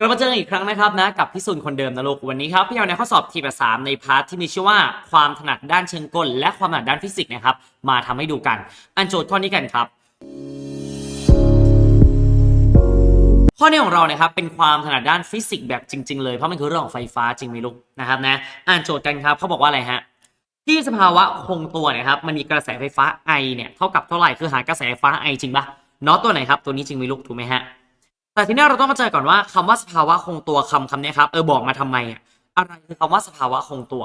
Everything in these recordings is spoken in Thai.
กลับมาเจอกันอีกครั้งนะครับนะกับพี่สุนคนเดิมนะลูกวันนี้ครับพี่เอาในข้อสอบทีแบบสามในพาร์ทที่มีชื่อว่าความถนัดด้านเชิงกล และความถนัดด้านฟิสิกส์นะครับมาทำให้ดูกัน อันโจทย์ข้อนี้กันครับ ข้อนี้ของเรานะครับเป็นความถนัดด้านฟิสิกส์แบบจริง ๆ เลยเพราะมันคือเรื่องของไฟฟ้าจริงไหมลูกนะครับนะอ่านโจทย์กันครับเขาบอกว่าอะไรฮะที่สภาวะคงตัวเนะครับมันมีกระแสไฟฟ้า I เนี่ยเท่ากับเท่าไหร่คือหากระแสไฟฟ้า I จริงปะน็อตตัวไหนครับตัวนี้จริงไหมลูกถูกไหมฮะ แต่ทีนี้เราต้องมาเจอก่อนว่าคำว่าสภาวะคงตัวคำคำนี้ครับเออบอกมาทำไมอะอะไรคือคำว่าสภาวะคงตัว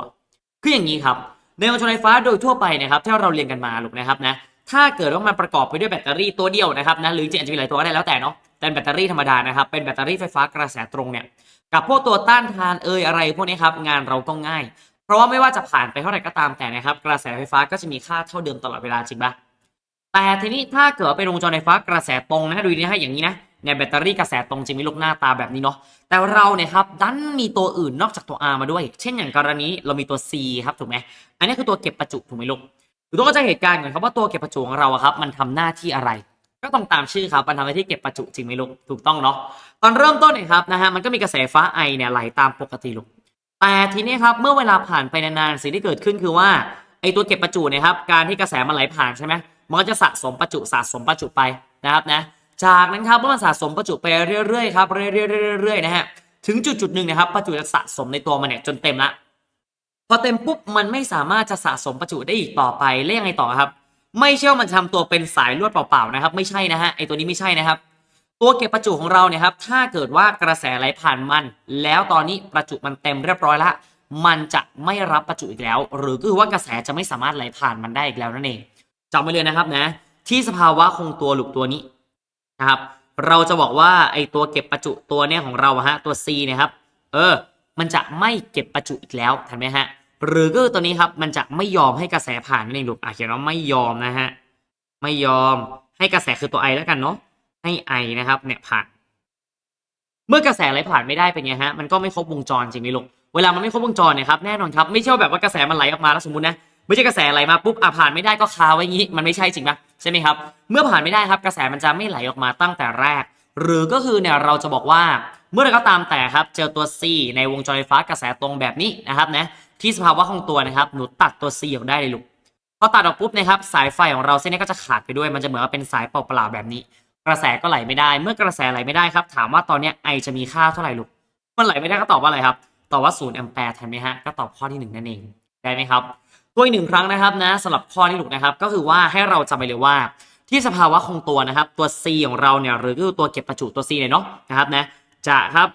คืออย่างนี้ครับในวงจรไฟฟ้าโดยทั่วไปนะครับที่เราเรียนกันมาลูกนะครับนะถ้าเกิดว่ามันประกอบไปด้วยแบตเตอรี่ตัวเดียวนะครับนะหรือจริงอาจจะมีหลายตัวก็ได้แล้วแต่เนาะแต่แบตเตอรี่ธรรมดานะครับเป็นแบตเตอรี่ไฟฟ้ากระแสตรงเนี่ยกับพวกตัวต้านทานเอยอะไรพวกนี้ครับงานเราก็ง่าย เพราะว่าไม่ว่าจะผ่านไปเท่าไหร่ก็ตามแต่นะครับ กระแสไฟฟ้าก็จะมีค่าเท่าเดิมตลอดเวลาจริงปะแต่ทีนี้ถ้าเกิดเป็นวงจรไฟฟ้ากระแสตรงนะดูดีนะอย่างนี้นะ เนี่ยแบตเตอรี่กระแสตรงจริงมีลูกหน้าตาแบบนี้เนาะแต่เราเนี่ยครับดันมีตัวอื่นนอกจากตัว R มาด้วย เช่นอย่างกรณีเรามีตัว C ครับถูกไหมอันนี้คือตัวเก็บประจุถูกไหมลูกดูต้องเข้าใจเหตุการณ์ก่อนครับว่าตัวเก็บประจุของเราครับมันทำหน้าที่อะไร ก็ต้องตามชื่อครับมันทำหน้าที่เก็บประจุจริงไหมลูกถูกต้องเนาะตอนเริ่มต้นเนี่ยครับนะฮะมันก็มีกระแสฟฟ้าไอเนี่ยไหลตามปกติลูกแต่ทีนี้ครับเมื่อเวลาผ่านไปนานๆสิ่งที่เกิดขึ้นคือว่าไอตัวเก็บประจุเนี่ยครับการที่กระแสมันไหลผ่านใช่ไหมมันก็จะสะสมประจุสะสมประจุไปนะครับนะ จากนั้นครับเมื่อมันสะสมประจุไปเรื่อยๆครับเรื่อยๆๆนะฮะถึงจุดจุดหนึ่งนะครับประจุจะสะสมในตัวมันเนี่ยจนเต็มละพอเต็มปุ๊บมันไม่สามารถจะสะสมประจุได้อีกต่อไปแล้วยังไงต่อครับ ไม่ใช่ว่ามันทำตัวเป็นสายลวดเปล่าๆนะครับ ไม่ใช่นะฮะไอตัวนี้ไม่ใช่นะครับ ตัวเก็บประจุของเราเนี่ยครับถ้าเกิดว่ากระแสไหลผ่านมัน แล้วตอนนี้ประจุมันเต็มเรียบร้อยละมันจะไม่รับประจุอีกแล้ว หรือก็คือว่ากระแสจะไม่สามารถไหลผ่านมันได้อีกแล้วนั่นเองจำไว้เลยนะครับนะ ที่สภาวะคงตัวหลุกตัวนี้ นะครับ เราจะบอกว่าไอตัวเก็บประจุตัวเนี้ยของเราอะฮะตัว C เนะครับ เออ มันจะไม่เก็บประจุอีกแล้วทันไหมฮะ หรือก็ตัวนี้ครับมันจะไม่ยอมให้กระแสผ่านนั่นเองลูกอะเขียนว่าไม่ยอมนะฮะไม่ยอมให้กระแสคือตัว I แล้วกันเนาะให้ I นะครับเนี่ยผ่านเมื่อกระแสไหลผ่านไม่ได้เป็นไงฮะมันก็ไม่ครบวงจรจริงไหมลูกเวลามันไม่ครบวงจรเนี่ยครับแน่นอนครับไม่ใช่ว่าแบบว่ากระแสมันไหลออกมาแล้วสมมตินะไม่ใช่กระแสไหลมาปุ๊บอะผ่านไม่ได้ก็คาไว้งี้มันไม่ใช่จริงปะ ใช่ไหมครับ เมื่อผ่านไม่ได้ครับกระแสมันจะไม่ไหลออกมาตั้งแต่แรก หรือก็คือเนี่ยเราจะบอกว่าเมื่อไรก็ตามแต่ครับ เจอตัว C ในวงจรไฟฟ้ากระแสตรงแบบนี้นะครับนะที่สภาวะของตัวนะครับหนูตัดตัว C ออกได้เลยลูกพอตัดออกปุ๊บนะครับสายไฟของเราเส้นนี้ก็จะขาดไปด้วย มันจะเหมือนว่าเป็นสายเปล่าๆแบบนี้ กระแสก็ไหลไม่ได้ เมื่อกระแสไหลไม่ได้ครับ ถามว่าตอนเนี้ยไอจะมีค่าเท่าไหร่ลูกมันไหลไม่ได้ก็ตอบว่าอะไรครับตอบว่า0แอมแปร์ทันไหมฮะก็ตอบข้อที่หนึ่งนั่นเองได้ไหมครับ ตัวอีกหนึ่งครั้งนะครับนะสำหรับข้อที่ถูกนะครับ ก็คือว่าให้เราจำไปเลยว่า ที่สภาวะคงตัวนะครับ ตัว C ของเราเนี่ยหรือก็คือตัวเก็บประจุตัว C เนี่ยเนาะนะครับนะจะครับ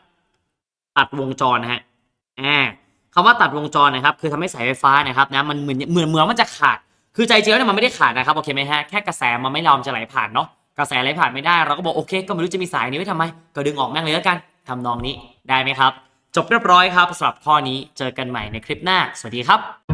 ตัดวงจรนะฮะอ่าคำว่าตัดวงจรนะครับ คือทำให้สายไฟฟ้านะครับนะมันเหมือนเหมือนเหมือนมันจะขาด คือใจจริงแล้วเนี่ยมันไม่ได้ขาดนะครับโอเคไหมฮะแค่กระแสมันไม่ยอมจะไหลผ่านเนาะกระแสไหลผ่านไม่ได้เราก็บอกโอเค ก็ไม่รู้จะมีสายนี้ไว้ทำไมก็ดึงออกแม่งเลยแล้วกันทำนองนี้ได้ไหมครับ จบเรียบร้อยครับสำหรับข้อนี้เจอกันใหม่ในคลิปหน้า สวัสดีครับ